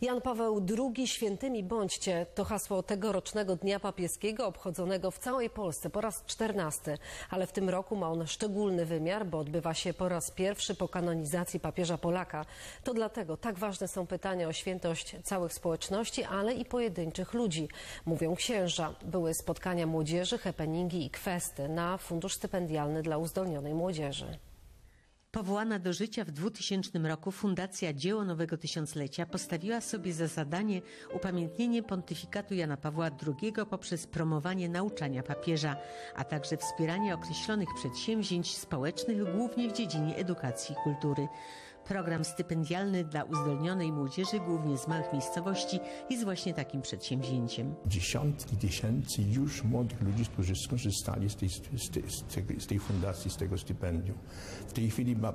Jan Paweł II świętymi bądźcie to hasło tegorocznego Dnia Papieskiego obchodzonego w całej Polsce po raz czternasty, ale w tym roku ma on szczególny wymiar, bo odbywa się po raz pierwszy po kanonizacji papieża Polaka. To dlatego tak ważne są pytania o świętość całych społeczności, ale i pojedynczych ludzi. Mówią księża. Były spotkania młodzieży, happeningi i kwesty na fundusz stypendialny dla uzdolnionej młodzieży. Powołana do życia w 2000 roku Fundacja Dzieło Nowego Tysiąclecia postawiła sobie za zadanie upamiętnienie pontyfikatu Jana Pawła II poprzez promowanie nauczania papieża, a także wspieranie określonych przedsięwzięć społecznych, głównie w dziedzinie edukacji i kultury. Program stypendialny dla uzdolnionej młodzieży, głównie z małych miejscowości, jest właśnie takim przedsięwzięciem. dziesiątki tysięcy już młodych ludzi, którzy skorzystali z tej, z, tej, z, tej, fundacji, z tego stypendium. W tej chwili ma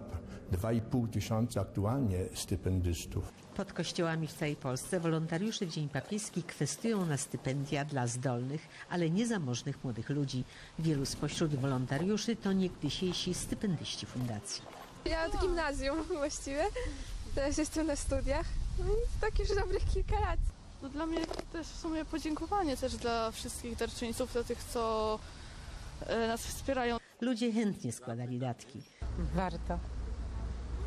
2,5 tysiąca aktualnie stypendystów. Pod kościołami w całej Polsce wolontariusze w Dzień Papieski kwestują na stypendia dla zdolnych, ale niezamożnych młodych ludzi. Wielu spośród wolontariuszy to niegdysiejsi stypendyści fundacji. Ja od gimnazjum właściwie. Teraz jestem na studiach. No i tak już dobrych kilka lat. No dla mnie też w sumie podziękowanie też dla wszystkich darczyńców, dla tych, co e, nas wspierają. Ludzie chętnie składali datki. warto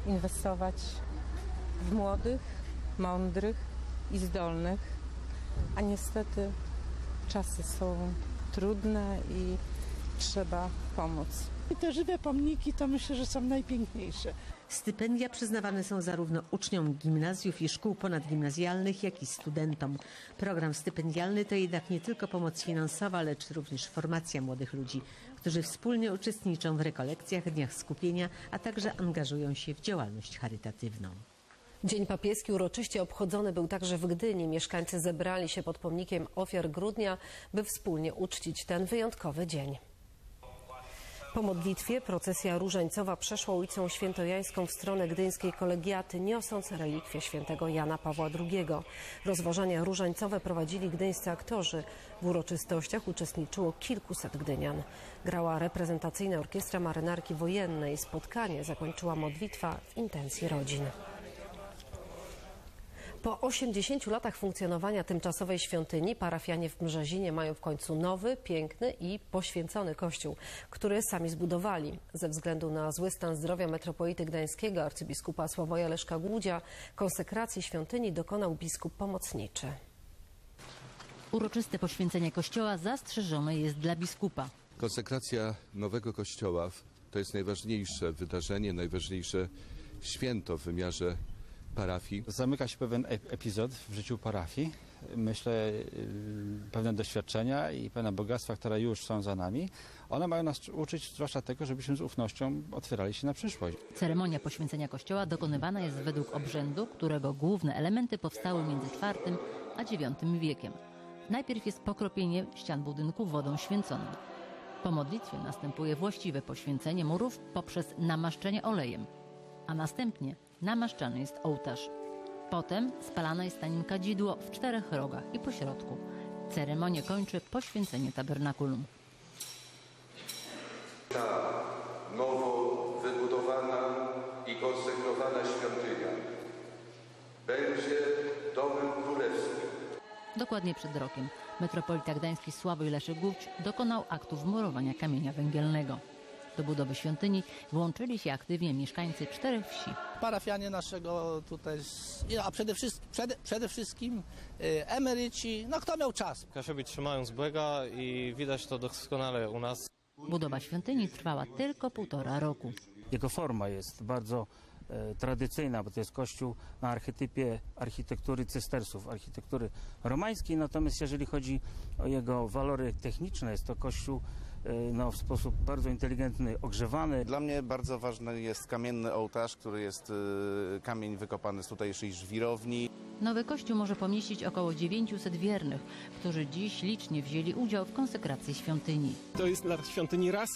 inwestować w młodych, mądrych i zdolnych, a niestety czasy są trudne i trzeba pomóc. I te żywe pomniki to myślę, że są najpiękniejsze. Stypendia przyznawane są zarówno uczniom gimnazjów i szkół ponadgimnazjalnych, jak i studentom. Program stypendialny to jednak nie tylko pomoc finansowa, lecz również formacja młodych ludzi, którzy wspólnie uczestniczą w rekolekcjach, dniach skupienia, a także angażują się w działalność charytatywną. Dzień papieski uroczyście obchodzony był także w Gdyni. Mieszkańcy zebrali się pod pomnikiem ofiar grudnia, by wspólnie uczcić ten wyjątkowy dzień. Po modlitwie procesja różańcowa przeszła ulicą Świętojańską w stronę gdyńskiej kolegiaty, niosąc relikwie świętego Jana Pawła II. Rozważania różańcowe prowadzili gdyńscy aktorzy. W uroczystościach uczestniczyło kilkuset gdynian. Grała reprezentacyjna orkiestra marynarki wojennej. Spotkanie zakończyła modlitwa w intencji rodzin. Po 80 latach funkcjonowania tymczasowej świątyni parafianie w Brzezinie mają w końcu nowy, piękny i poświęcony kościół, który sami zbudowali. Ze względu na zły stan zdrowia metropolity gdańskiego arcybiskupa Sławoja Leszka Głudzia konsekracji świątyni dokonał biskup pomocniczy. Uroczyste poświęcenie kościoła zastrzeżone jest dla biskupa. Konsekracja nowego kościoła to jest najważniejsze wydarzenie, najważniejsze święto w wymiarze parafii. Zamyka się pewien ep- epizod w życiu parafii. Myślę, yy, pewne doświadczenia i pewne bogactwa, które już są za nami, one mają nas uczyć zwłaszcza tego, żebyśmy z ufnością otwierali się na przyszłość. Ceremonia poświęcenia kościoła dokonywana jest według obrzędu, którego główne elementy powstały między IV a IX wiekiem. Najpierw jest pokropienie ścian budynku wodą święconą. Po modlitwie następuje właściwe poświęcenie murów poprzez namaszczenie olejem, a następnie namaszczany jest ołtarz. Potem spalane jest na nim kadzidło w czterech rogach i po środku. Ceremonię kończy poświęcenie tabernakulum. Ta nowo wybudowana i konsekrowana świątynia będzie domem królewskim. Dokładnie przed rokiem metropolita gdański Sławoj Leszek Głódź dokonał aktu wmurowania kamienia węgielnego. Do budowy świątyni włączyli się aktywnie mieszkańcy czterech wsi. parafianie naszego tutaj, a przede wszystkim, przede, przede wszystkim y, emeryci, no kto miał czas. Kasiowi trzymają z błega i widać to doskonale u nas. Budowa świątyni trwała tylko półtora roku. Jego forma jest bardzo e, tradycyjna, bo to jest kościół na archetypie architektury cystersów, architektury romańskiej, natomiast jeżeli chodzi o jego walory techniczne, jest to kościół no, w sposób bardzo inteligentny, ogrzewany, Dla mnie bardzo ważny jest kamienny ołtarz, który jest y, kamień wykopany z tutejszej żwirowni. Nowy kościół może pomieścić około 900 wiernych, którzy dziś licznie wzięli udział w konsekracji świątyni. To jest dla świątyni raz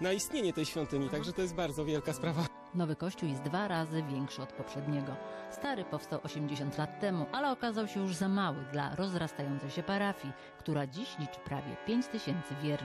na istnienie tej świątyni, także to jest bardzo wielka sprawa. Nowy kościół jest dwa razy większy od poprzedniego. Stary powstał 80 lat temu, ale okazał się już za mały dla rozrastającej się parafii, która dziś liczy prawie 5 tysięcy wiernych.